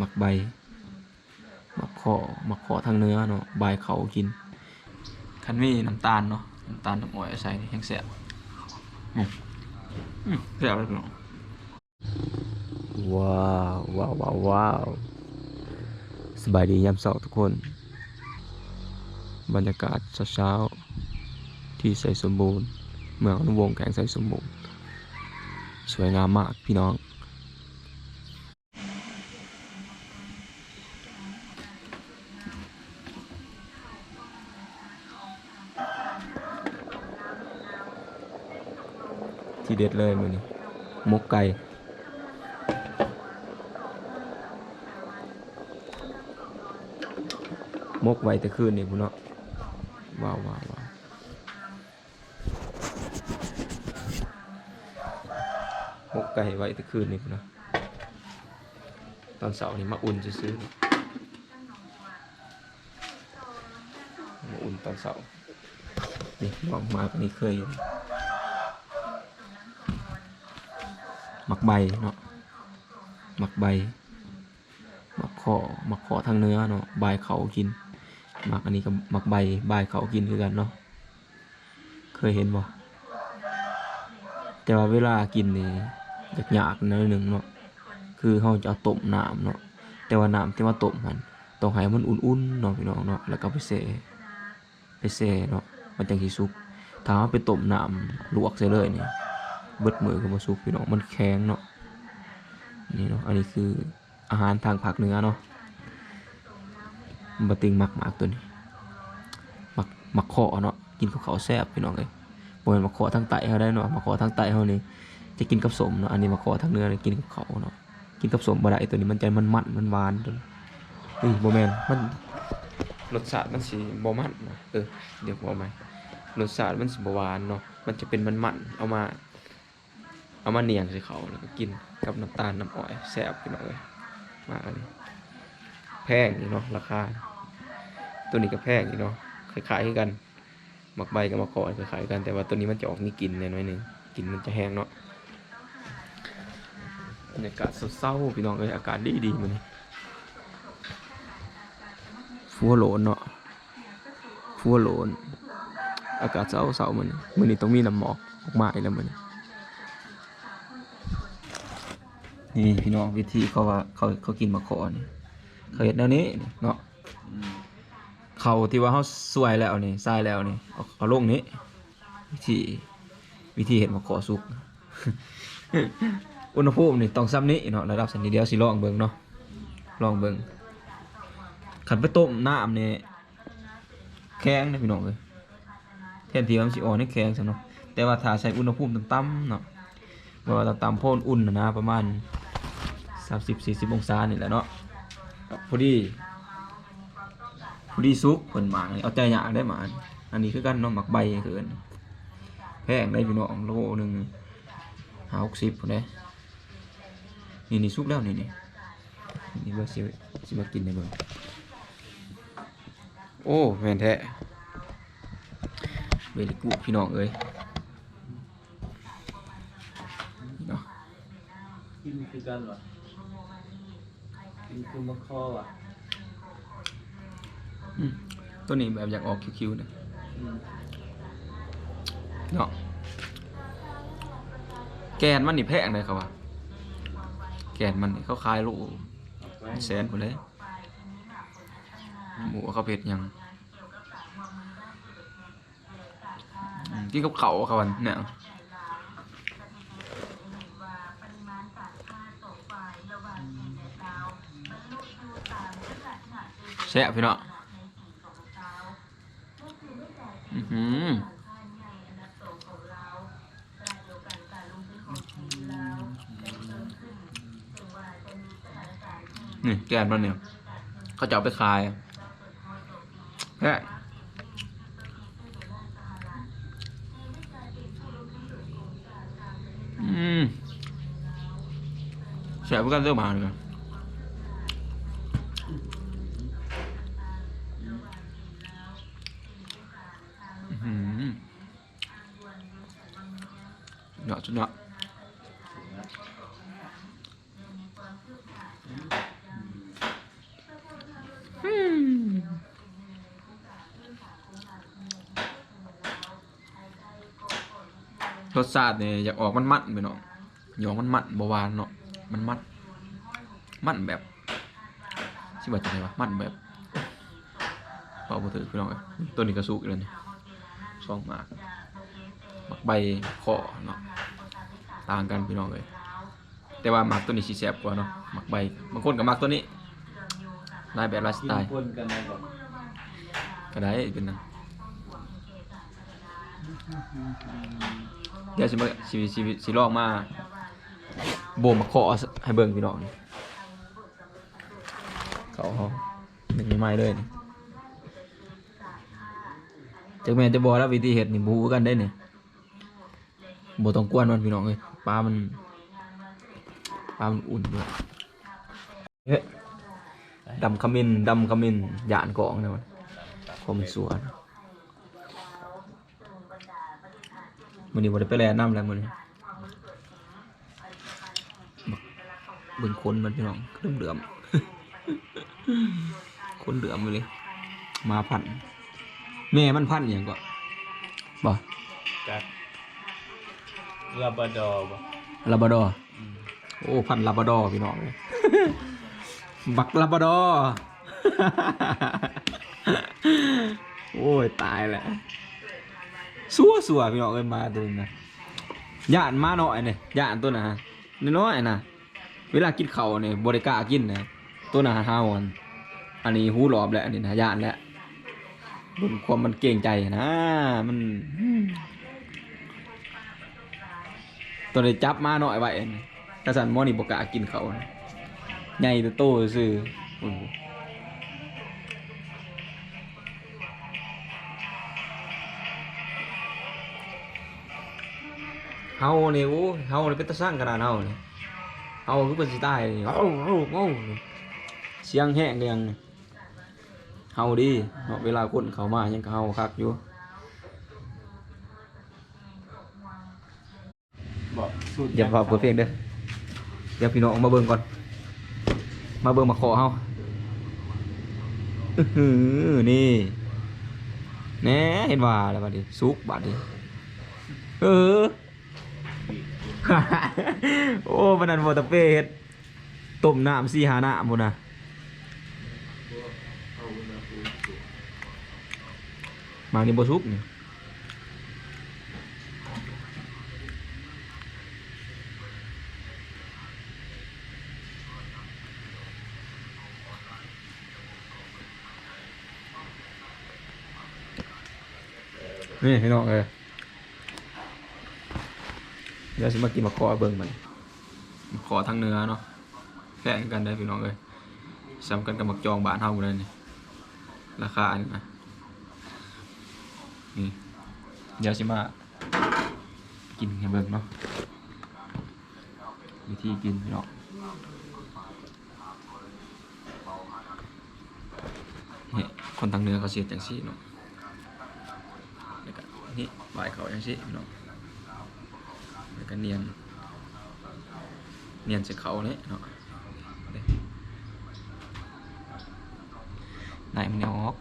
หมักใบหมักข้อหมักข้อทางเนื้อเนาะใบเขากิน คันมีน้ำตาลเนาะน้ำตาลน้ำอ้อยใส่แห้งแซ่บอืมอืมแซ่บเลยพี่น้องว้าวว้าวว้าวว้าวสบายดียามเช้าทุกคน บรรยากาศเช้าๆที่ใส่สมบูรณ์ เมืองอนุวงศ์แข่งใส่สมบูรณ์ สวยงามมากพี่น้อง เด็ดเลยมือนี้มกไก่มกไว้แต่คืนนี่พุ่นเนาะว้าวว้าวว้าวมกไก่ไว้แต่คืนนี่พุ่นเนาะตอนเสาร์นี่มาอุ่นซื้อมาอุ่นตอนเสาร์นี่มองมาก็นี่เคยอยู่ หมักใบเนาะหมักใบหมักขอหมักขอทางเนื้อเนาะใบเขากินหมักอันนี้ก็หมักใบใบเขากินคือกันเนาะเคยเห็นบ่แต่ว่าเวลากินนี่ยากๆหนิดนึงเนาะคือเขาจะเอาต้มน้ำเนาะแต่ว่าน้ำที่ว่าต้มมันต้องให้มันอุ่นๆเนาะพี่น้องเนาะแล้วก็ไปเสไปเสเนาะมันจังสิสุกถ้าเอาไปต้มน้ำลวกใส่เลยนี่ เบิดมือก็มาสุกพี่น้องมันแข็งเนาะนี่เนาะอันนี้คืออาหารทางภาคเหนือเนาะบะติงมักหมากตัวนี้หมักหมักขอเนาะกินกับข้าวแซ่บพี่น้องเลยบ่แม่นมักขอทางใต้เฮาได้เนาะหมักขอทางใต้เฮานี่จะกินกับสมเนาะอันนี้หมักขอทางเหนือนี่กินกับข้าวเนาะกินกับสมบ่ได้ตัวนี้มันจะมันมันมันหวานตัวนี้เฮ้ยบ่แม่นมันรสชาติมันสิบ่มันเออเดี๋ยวบอกใหม่รสชาติมันสิบ่หวานเนาะมันจะเป็นมันมันๆเอามา เอามาเนียงใส่เขาแล้วก็กินกับน้ำตาลน้ำอ้อยแซ่บพี่น้องเลยมากอันนี้แพงนี่เนาะราคา ตัวนี้ก็แพงนี่เนาะคล้ายๆกันหมักใบกับมักอยคล้ายๆกันแต่ว่าตัวนี้มันจะออกมีกลิ่นหน่อยหนึงกลิ่นมันจะแห้งเนาะบรรยากาศเศร้าๆพี่น้องเลยอากาศดีดีๆมันฟัวโหลนเนาะฟัวโหลนอากาศเศร้าๆมันมันนี้ต้องมีน้ำหมอกออกมาอีกแล้วมัน นี่พี่น้องวิธีเขาว่าเขาเขากินมะขอนี่เขาเห็ดแนวนี้เนาะเขาที่ว่าเขาสวยแล้วนี่ทรายแล้วนี่เอาเอาลงนี้ วิธีวิธีเห็ดมะขอสุกอุณหภูมินี่ต้องซ้ำนี้เนาะระดับสันนิเดียวสิลองเบิ่งเนาะลองเบิ่งขันไปต้มน้ำนี่แข็งนะพี่น้องเลยแทนที่มันสิอ่อนให้แข็งซะเนาะแต่ว่าถ้าใช้อุณหภูมิต่ำๆเนาะว่าเราตามโพนอุ่นนะประมาณ สามสิบสี่สิบองศานี่แหละเนาะพอดีพอดีซุกเพิ่นหมาเอาใจอยากได้หมาอันนี้คือกันเนาะหมักใบเกินแพงได้พี่น้องโลหนึ่งห้าหกสิบเด้นี่นี่ซุกแล้วนี่นี่นี่เบอร์สิสิมากินในเบอร์โอ้แม่นแท้เบลิกุพี่น้องเอ้ยเนาะกินคือกันวะ กินคือมะคอวะอืมตัวนี้แบบอยากออกคิวๆนะอืมเนาะแกนมันนี่แพงเลยครับว่าแกนมันนี่เขาขายโลูกเอาไปแสนหมดเลยหมูเขาวเผ็ดหยังอืมกินกับเขาวเขาวันเนี่ย แซ่บพี่เนาะอือหือนี่แกนมันเนี่ยเขาจะเอาไปขายแค่อืมแซ่บเหมือนกันเรื่องมาเลย ยอดสุดยรสชาติเนี่ยอยากออกมันมันไปเนาะยองมันมันบาวานเนาะมันมันมันแบบชิบะจะไงวะมันแบบเป่าบุตรพี่น้องเลยตัวนี้กระสุกเลยนี่ซองมาก ใบขอเนาะต่างกันพี่น้องเอ้ยแต่ว่ามักตัวนี้สิแซ่บกว่าเนาะมักใบบางคนก็หมักตัวนี้ลายแบบลายสไตล์ก็ได้เป็นนั่นเดี๋ยวสิมาสิสิสิลองมาโบมมาขอให้เบิ่งพี่น้องเขาเขาเป็นใหม่เลยจักแม่จะบอกแล้ววิธีเฮ็ดนี่บูกันได้เนี่ย บต้องกวนมันพี่น้องเอ้ยปลามันปลามันอุ่นด้วยเฮ้ยดำขมิ้นดำขมิ้นหยานกองนะมันผมสวนมันนี้บ่ได้ไปแลน้ำแล้วมันนี้บักเบิ่งคนมันพี่น้องเริ่มเหลือมคนเหลือมไปเลย มาพันแม่มันพันอย่างก็บ่กัด ลาบราดอร์บ่ลาบราดอร์โอ้พันลาบราดอร์พี่น้องเลยบักลาบราดอร์โอ้ยตายแล้วสัวสัวพี่น้องเอ้ยมาตัวนี้นะย่านมาหน่อยเนี่ยย่านตัวน่ะฮะน้อยๆนะเวลากินข้าวเนี่ยบริกล้ากินนะตัวน่ะห้าวันอันนี้หูหลอบแหละอันนี้นะย่านแหละบนความมันเก่งใจนะมัน ตัวนี้จับมาหน่อยไว้กระสันมอนี่บกล้ากินเขาใหญ่ตัวโตซื่อเฮาเนี่โอ้เฮานี่เป็นตาสร้างขนาดเฮานี่เฮาคือเป็นสิตายเอ้าเอ้าเอ้าเสียงแห้งเรียงเฮาดีเนาะเวลาคนเขามายังเฮาคักอยู่ อกสูตรอย่าพาเปิดเพลงเด้อเดี๋ยวพี่น้องมาเบิ่งก่อน มาเบิ่งมาขอเฮาอื้อหือนี่แหน่เห็นว่าแล้วบัดนี้สุกบัดนี้เออ โอ้บันนั้นบ่ตะเปเฮ็ดต้มน้ำสี่หาน้ำพุ่นน่ะมานี่บ่สุกนี่ นี่พี่น้องเอ้ยเดี๋ยวสิมากินมะขอเบิ่งมันมะขอทางเนื้อเนาะแข่งกันได้พี่น้องเอ้ยซ้ำกันกับมักจองบ้านเฮาเลยนี่ราคาอันนี้นะนี่เดี๋ยวสิมากินให้เบิ่งเนาะวิธีกินพี่น้องนี่คนทางเนื้อเขาเสียจังซี่เนาะ นี่บายเขาจังซี่พี่น้องแล้วก็เนียน เนียนใส่เขาเนี่ยเนาะเด้ไหนมันแนวออก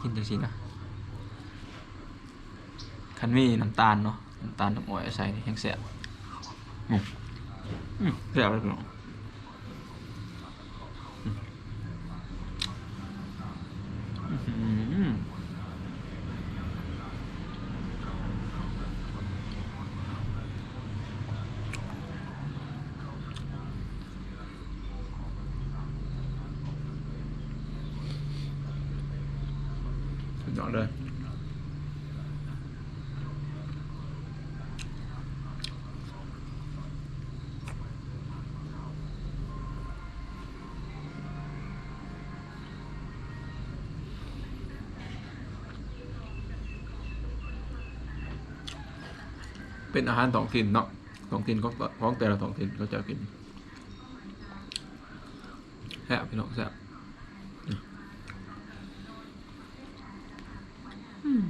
กินจังสินะคันมีน้ำตาลเนาะ น้ำตาลน้ำอ้อยใส่นี่ยังเสียบอืมอืมเสียบเลยพี่น้องอืมอื้อหือ สุดยอดเลย เป็นอาหารท้องถิ่นเนาะท้องถิ่นของของแต่ละท้องถิ่นเขาจะกินแซ่บพี่น้องแซ่บอืม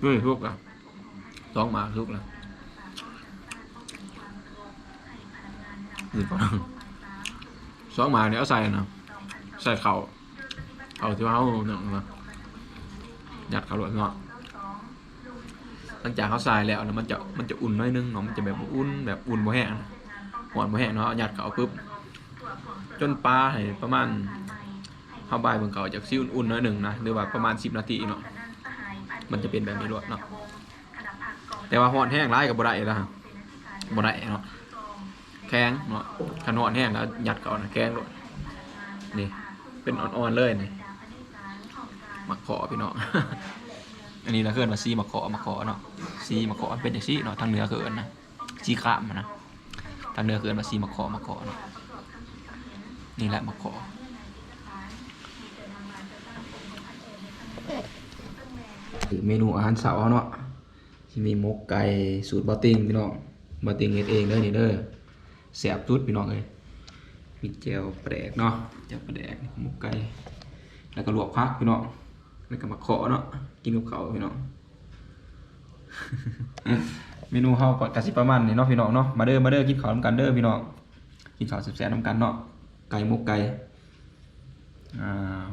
เฮ้ยทุกอะสองมาทุกแล้วนี่ก่อนสองหมาเนี่ยเอาใส่นะใส่เข่าเอาที่ว่าเอาหนึ่งนะหยัดเข่าหลวดเนาะหลังจากเขาใส่แล้วนะมันจะมันจะอุ่นน้อยนึงเนาะมันจะแบบอุ่นแบบอุ่นบ่แห้งนะหวานบ่แห้งเนาะหยัดเข่าปุ๊บจนปลาให้ประมาณเข้าใบเบิ่งเก่าจากซีอุ่นๆน้อยหนึ่งนะหรือว่าประมาณ10นาทีเนาะ มันจะเป็นแบบนี้รวดเนาะแต่ว่าหอนแห้งร้ายกับบ่ได้แล้วฮะบ่ได้เนาะแข็งเนาะขันหอนแห้งแล้วหยัดเก่านะแข็งรวดนี่เป็นอ่อนๆเลยนี่มักขอพี่น้องอันนี้เราเกินมาซีมักขอมักขอเนาะซีมักขอเป็นอย่างซีเนาะทางเหนือเกินนะซีขามนะทางเหนือเกินมาซีมักขอมักขอเนาะนี่แหละมักขอ เมนูอาหารเสาร์เนาะที่มีหมกไก่สูตรบะติงพี่น้องบะติงเฮ็ดเองเด้อนี่เด้อแซ่บจุดพี่น้องเอ้ยมีแจ่วปลกเนาะแจ่วปลกหมกไก่แล้วก็ลวกผักพี่น้องแล้วก็มาขอเนาะกินกับข้าพี่น้องเมนูเฮาก็กะสิประมาณนี้เนาะพี่น้องเนาะมาเด้อมาเด้อกินข้าวน้ำกันเด้อพี่น้องกินข้าวแซ่บๆนำกันเนาะไก่หมกไก่อ่า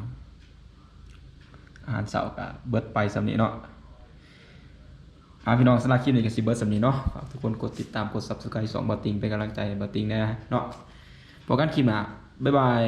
อาหารเสาร์กับเบิร์ดไปสำนีเนาะอาพี่น้องสำหรับคลิปนี้ก็สิเบิร์ดสำนีเนาะฝากทุกคนกดติดตามกดซับสไครต์สองบัตติงเป็นกำลังใจให้บอติงนะเนาะพบกันคลิปหน้าบ๊ายบาย